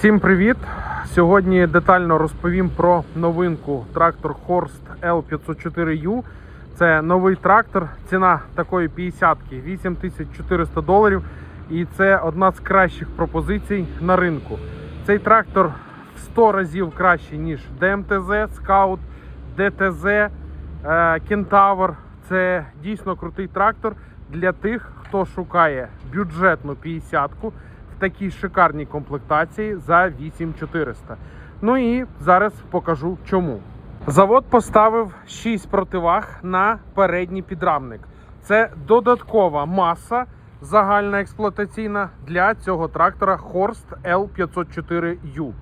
Всім привіт! Сьогодні детально розповім про новинку трактор Horst L504U. Це новий трактор. Ціна такої 50-ки 8400 доларів. І це одна з кращих пропозицій на ринку. Цей трактор в 100 разів кращий, ніж DMTZ, Scout, DTZ, е, Kentaur. Це дійсно крутий трактор для тих, хто шукає бюджетну 50-ку в такій шикарній комплектації за 8400. Ну і зараз покажу чому. Завод поставив 6 противаг на передній підрамник. Це додаткова маса загальна експлуатаційна для цього трактора Horst L504U.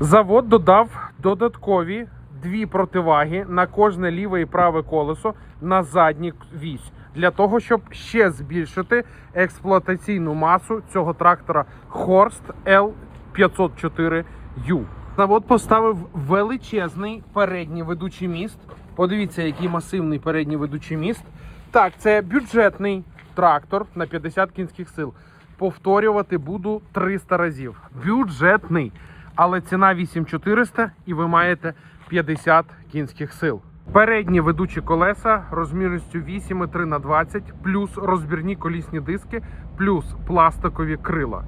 Завод додав додаткові дві противаги на кожне ліве і праве колесо на задній вісь для того, щоб ще збільшити експлуатаційну масу цього трактора Horst L504U. Завод поставив величезний передній ведучий міст. Подивіться, який масивний передній ведучий міст. Так, це бюджетний трактор на 50 кінських сил. Повторювати буду 300 разів. Бюджетний. Але ціна 8400 і ви маєте 50 кінських сил. Передні ведучі колеса розмірністю 8,3 на 20, плюс розбірні колісні диски, плюс пластикові крила.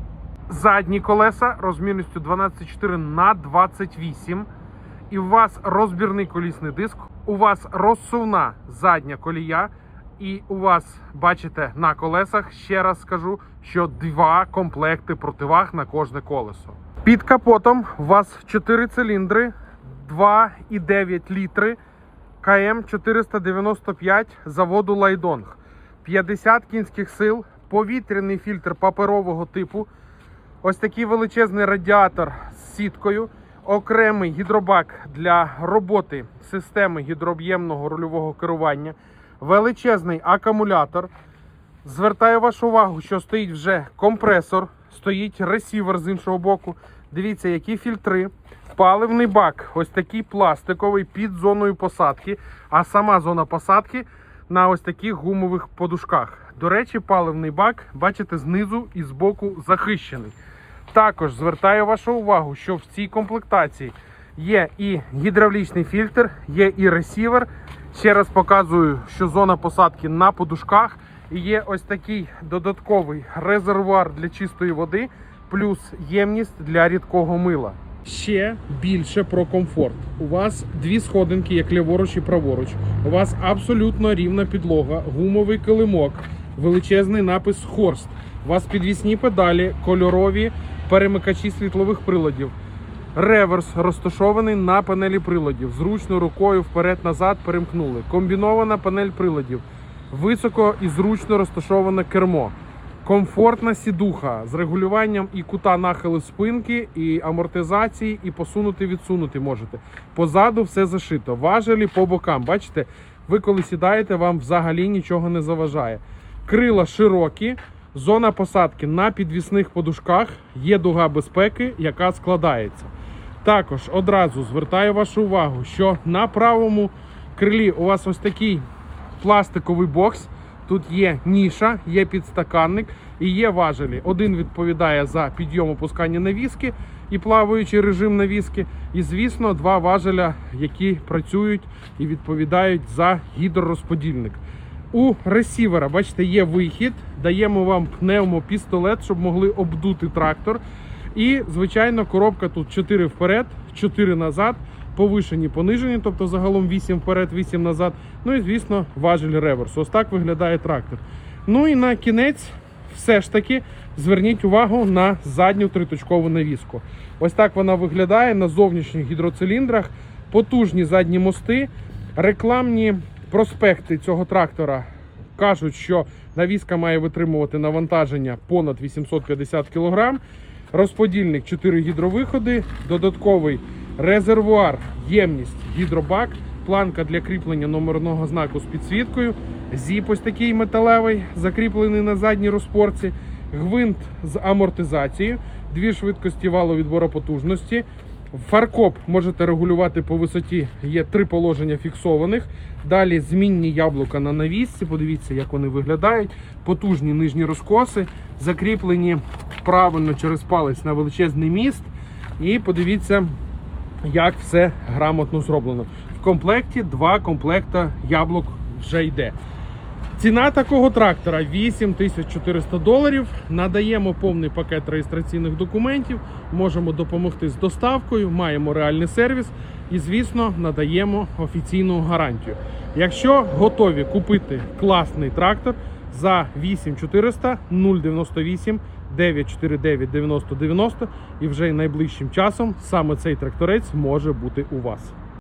Задні колеса розмірністю 12,4 на 28. І у вас розбірний колісний диск, у вас розсувна задня колія, і у вас, бачите, на колесах, ще раз скажу, що два комплекти противаг на кожне колесо. Під капотом у вас 4 циліндри, 2,9 літри, КМ 495 заводу Лайдонг, 50 кінських сил, повітряний фільтр паперового типу, ось такий величезний радіатор з сіткою, окремий гідробак для роботи системи гідрооб'ємного рульового керування, величезний акумулятор. Звертаю вашу увагу, що стоїть вже компресор, стоїть ресівер з іншого боку. Дивіться, які фільтри. Паливний бак, ось такий пластиковий під зоною посадки, а сама зона посадки на ось таких гумових подушках. До речі, паливний бак, бачите, знизу і збоку захищений. Також звертаю вашу увагу, що в цій комплектації є і гідравлічний фільтр, є і ресівер. Ще раз показую, що зона посадки на подушках. І є ось такий додатковий резервуар для чистої води, плюс ємність для рідкого мила. Ще більше про комфорт. У вас дві сходинки, як ліворуч і праворуч. У вас абсолютно рівна підлога, гумовий килимок, величезний напис Хорст. У вас підвісні педалі, кольорові перемикачі світлових приладів. Реверс розташований на панелі приладів. Зручно рукою вперед-назад перемкнули. Комбінована панель приладів. Високо і зручно розташоване кермо. Комфортна сідуха з регулюванням і кута нахилу спинки, і амортизації, і посунути відсунути можете. Позаду все зашито. Важелі по бокам. Бачите, ви коли сідаєте, вам взагалі нічого не заважає. Крила широкі, зона посадки на підвісних подушках, є дуга безпеки, яка складається. Також одразу звертаю вашу увагу, що на правому крилі у вас ось такий пластиковий бокс. Тут є ніша, є підстаканник і є важелі. Один відповідає за підйом опускання навіски і плаваючий режим навіски. І, звісно, два важеля, які працюють і відповідають за гідророзподільник. У ресівера, бачите, є вихід. Даємо вам пневмопістолет, щоб могли обдути трактор. І, звичайно, коробка тут 4 вперед, 4 назад, повишені, понижені, тобто загалом 8 вперед, 8 назад. Ну і, звісно, важель реверсу. Ось так виглядає трактор. Ну і на кінець, все ж таки, зверніть увагу на задню триточкову навіску. Ось так вона виглядає на зовнішніх гідроциліндрах, потужні задні мости, рекламні проспекти цього трактора. Кажуть, що навіска має витримувати навантаження понад 850 кг. Розподільник 4 гідровиходи, додатковий резервуар, ємність, гідробак, планка для кріплення номерного знаку з підсвіткою, зіп ось такий металевий, закріплений на задній розпорці, гвинт з амортизацією, дві швидкості валу відбору потужності. Фаркоп можете регулювати по висоті, є три положення фіксованих. Далі змінні яблука на навісці. Подивіться, як вони виглядають. Потужні нижні розкоси, закріплені правильно через палець на величезний міст. І подивіться, як все грамотно зроблено. В комплекті два комплекта яблук вже йде. Ціна такого трактора 8400 доларів. Надаємо повний пакет реєстраційних документів, можемо допомогти з доставкою, маємо реальний сервіс і, звісно, надаємо офіційну гарантію. Якщо готові купити класний трактор за 8400 098 949 90 90 і вже найближчим часом саме цей тракторець може бути у вас.